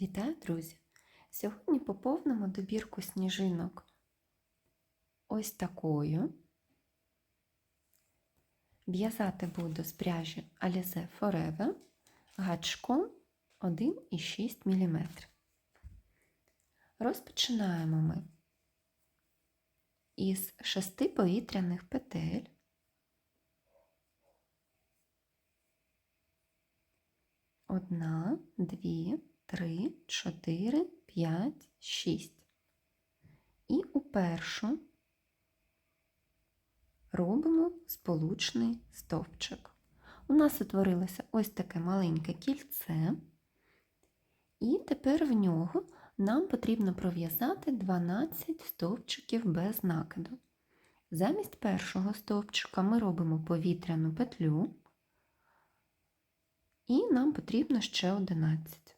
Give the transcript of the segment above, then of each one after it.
Вітаю, друзі! Сьогодні поповнимо добірку сніжинок ось такою. В'язати буду з пряжі Alize Forever гачком 1,6 мм. Розпочинаємо ми із шести повітряних петель. Одна, дві, три, чотири, п'ять, шість. І у першу робимо сполучний стовпчик. У нас утворилося ось таке маленьке кільце, і тепер в нього нам потрібно пров'язати 12 стовпчиків без накиду. Замість першого стовпчика ми робимо повітряну петлю. І нам потрібно ще 11.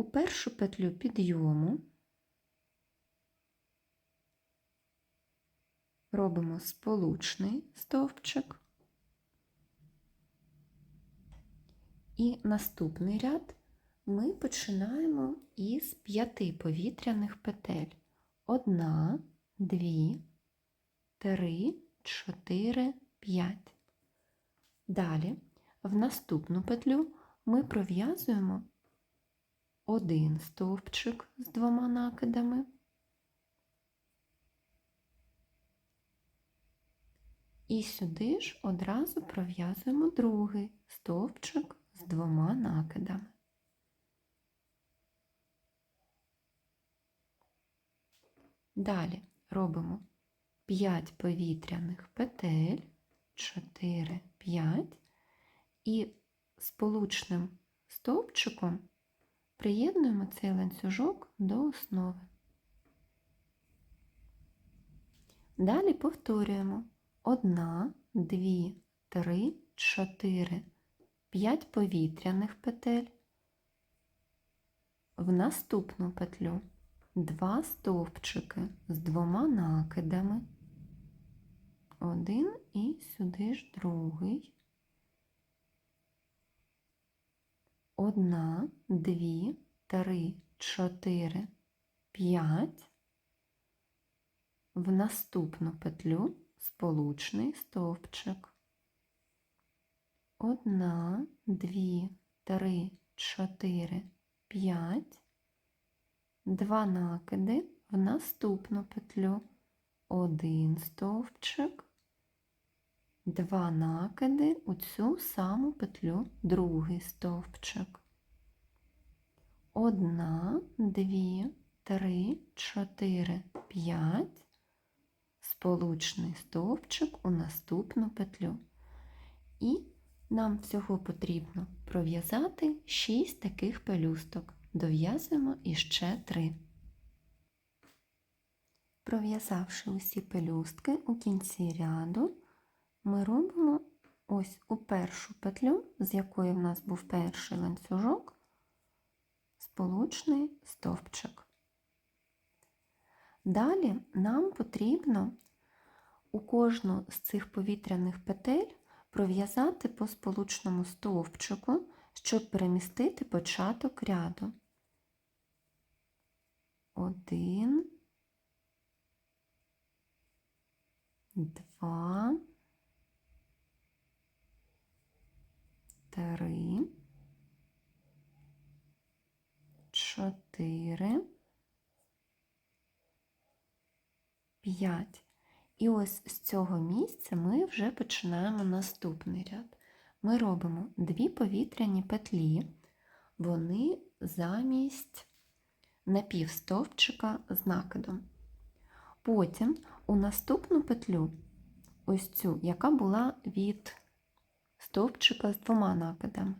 У першу петлю підйому робимо сполучний стовпчик і наступний ряд ми починаємо із п'яти повітряних петель. Одна, дві, три, чотири, п'ять. Далі в наступну петлю ми пров'язуємо один стовпчик з двома накидами. І сюди ж одразу пров'язуємо другий стовпчик з двома накидами. Далі робимо 5 повітряних петель, 4, 5 і сполучним стовпчиком приєднуємо цей ланцюжок до основи. Далі повторюємо 1, 2, 3, 4, 5 повітряних петель. В наступну петлю 2 стовпчики з двома накидами. Один і сюди ж другий. Одна, дві, три, чотири, п'ять. В наступну петлю сполучний стовпчик. Одна, дві, три, чотири, п'ять. Два накиди в наступну петлю. Один стовпчик. Два накиди у цю саму петлю другий стовпчик. Одна, дві, три, чотири, п'ять, сполучний стовпчик у наступну петлю. І нам всього потрібно пров'язати 6 таких пелюсток. Дов'язуємо іще 3. Пров'язавши усі пелюстки у кінці ряду, ми робимо ось у першу петлю, з якої в нас був перший ланцюжок, сполучний стовпчик. Далі нам потрібно у кожну з цих повітряних петель пров'язати по сполучному стовпчику, щоб перемістити початок ряду. Один, два, три, чотири, п'ять. І ось з цього місця ми вже починаємо наступний ряд. Ми робимо дві повітряні петлі, вони замість напівстовпчика з накидом. Потім у наступну петлю, ось цю, яка була від стовпчика з двома накидами,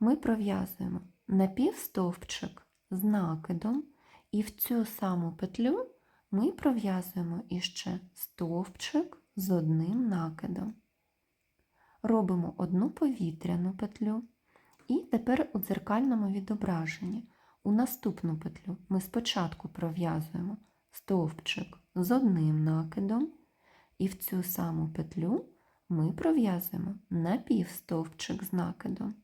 ми пров'язуємо напівстовпчик з накидом, і в цю саму петлю ми пров'язуємо іще стовпчик з одним накидом. Робимо одну повітряну петлю, і тепер у дзеркальному відображенні у наступну петлю ми спочатку пров'язуємо стовпчик з одним накидом, і в цю саму петлю ми пров'язуємо напівстовпчик з накидом.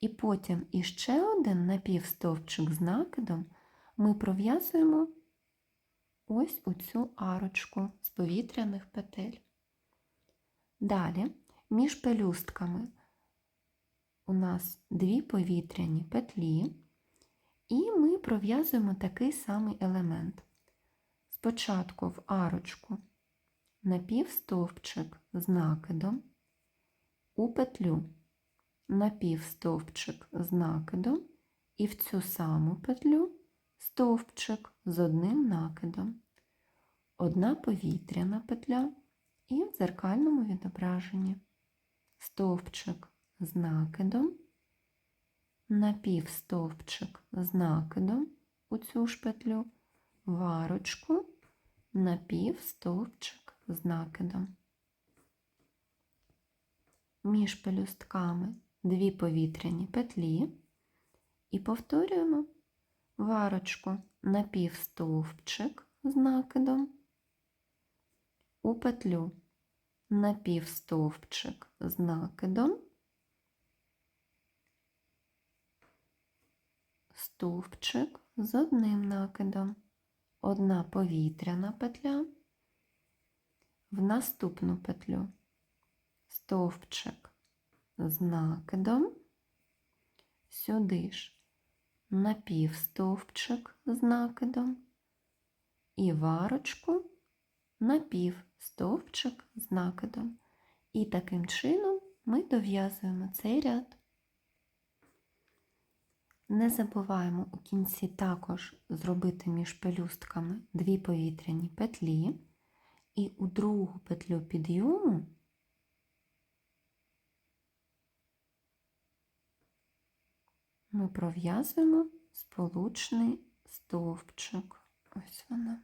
І потім іще один напівстовпчик з накидом ми пров'язуємо ось у цю арочку з повітряних петель. Далі між пелюстками у нас дві повітряні петлі, і ми пров'язуємо такий самий елемент. Спочатку в арочку напівстовпчик з накидом, у петлю. Напівстовпчик з накидом. І в цю саму петлю стовпчик з одним накидом, одна повітряна петля і в дзеркальному відображенні. Стовпчик з накидом, напівстовпчик з накидом у цю ж петлю, варочку, напівстовпчик з накидом. Між пелюстками дві повітряні петлі. І повторюємо варочку напівстовпчик з накидом, у петлю напівстовпчик з накидом, стовпчик з одним накидом, одна повітряна петля, в наступну петлю стовпчик з накидом, сюди ж напівстовпчик з накидом і варочку напівстовпчик з накидом. І таким чином ми дов'язуємо цей ряд. Не забуваємо у кінці також зробити між пелюстками дві повітряні петлі, і у другу петлю підйому ми пров'язуємо сполучний стовпчик. Ось вона.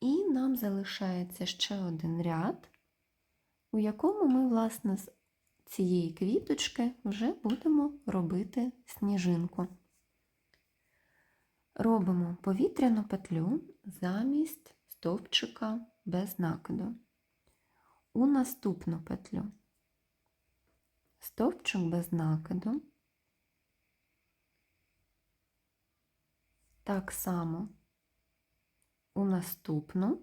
І нам залишається ще один ряд, у якому ми, власне, з цієї квіточки вже будемо робити сніжинку. Робимо повітряну петлю замість стовпчика без накиду. У наступну петлю стовпчик без накиду. Так само у наступну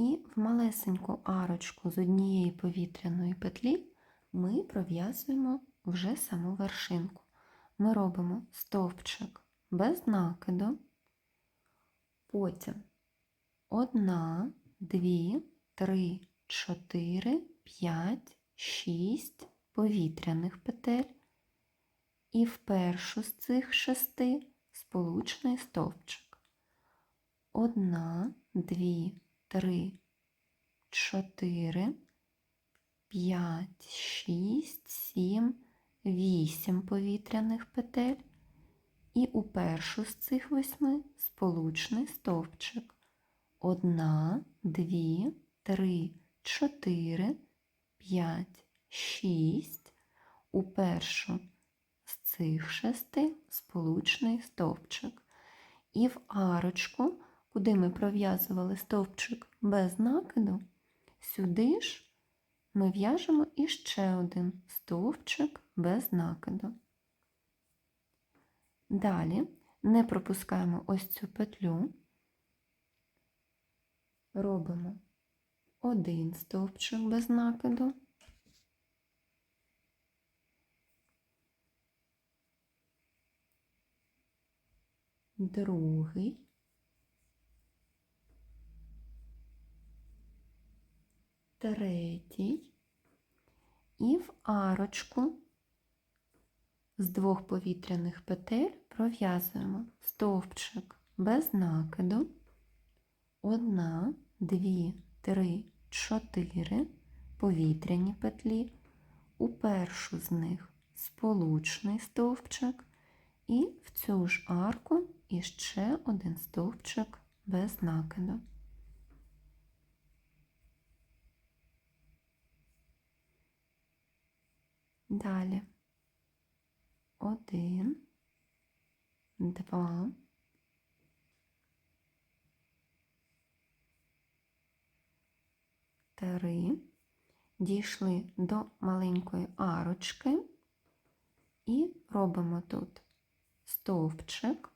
і в малесеньку арочку з однієї повітряної петлі ми пров'язуємо вже саму вершинку. Ми робимо стовпчик без накиду, потім одна, дві, три, чотири, п'ять, шість повітряних петель, і в першу з цих шести сполучний стовпчик. Одна, дві, три, чотири, п'ять, шість, сім, вісім повітряних петель, і у першу з цих восьми сполучний стовпчик. Одна, дві, три, чотири, п'ять, шість. У першу з цих шести сполучний стовпчик. І в арочку, куди ми пров'язували стовпчик без накиду, сюди ж ми в'яжемо іще один стовпчик без накиду. Далі не пропускаємо ось цю петлю, робимо один стовпчик без накиду. Другий. Третій. І в арочку з двох повітряних петель пров'язуємо стовпчик без накиду, Одна, дві, три, чотири повітряні петлі. У першу з них сполучний стовпчик, і в цю ж арку іще один стовпчик без накиду. Далі один, два, три. Дійшли до маленької арочки і робимо тут стовпчик.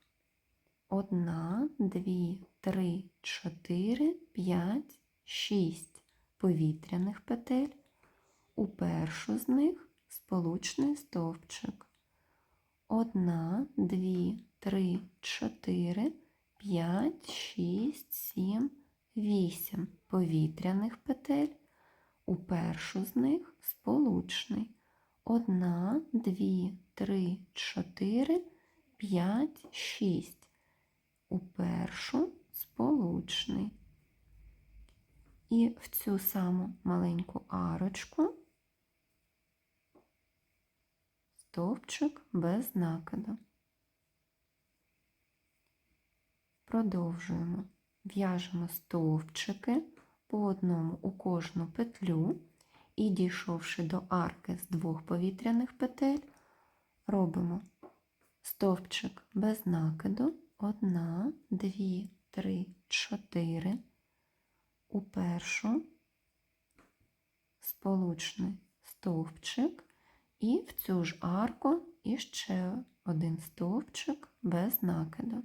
Одна, дві, три, чотири, п'ять, шість повітряних петель. У першу з них сполучний стовпчик. Одна, дві, три, чотири, п'ять, шість, сім, вісім повітряних петель. У першу з них сполучний. Одна, дві, три, чотири, п'ять, шість. У першу сполучний. І в цю саму маленьку арочку стовпчик без накиду. Продовжуємо. В'яжемо стовпчики по одному у кожну петлю і, дійшовши до арки з двох повітряних петель, робимо стовпчик без накиду, одна, дві, три, чотири, у першу сполучний стовпчик і в цю ж арку іще один стовпчик без накиду.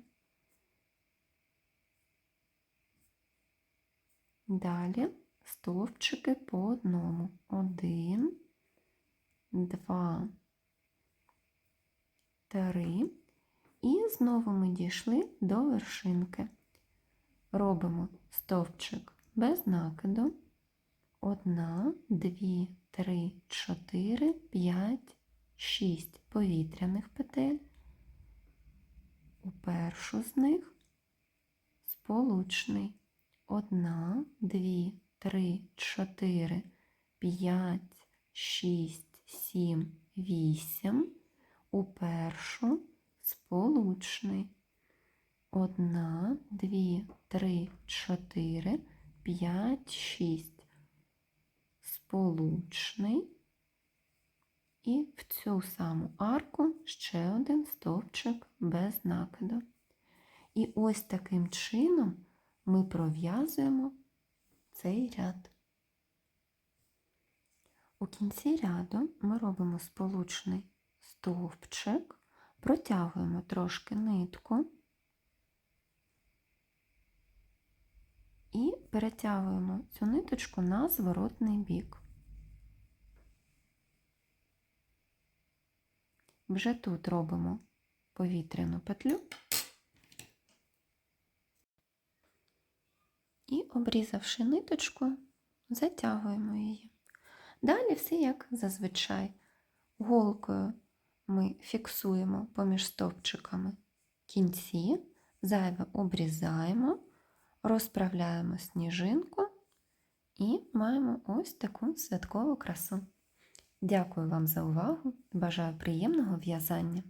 Далі стовпчики по одному. Один, два, три. І знову ми дійшли до вершинки. Робимо стовпчик без накиду. Одна, дві, три, чотири, п'ять, шість повітряних петель. У першу з них сполучний. Одна, дві, три, чотири, п'ять, шість, сім, вісім. У першу сполучний. Одна, дві, три, чотири, п'ять, шість. Сполучний. І в цю саму арку ще один стовпчик без накиду. І ось таким чином ми пров'язуємо цей ряд. У кінці ряду ми робимо сполучний стовпчик, протягуємо трошки нитку і перетягуємо цю ниточку на зворотний бік. Вже тут робимо повітряну петлю. і, обрізавши ниточку, затягуємо її. Далі все як зазвичай. Голкою ми фіксуємо поміж стовпчиками кінці, зайве обрізаємо, розправляємо сніжинку і маємо ось таку святкову красу. Дякую вам за увагу бажаю приємного в'язання!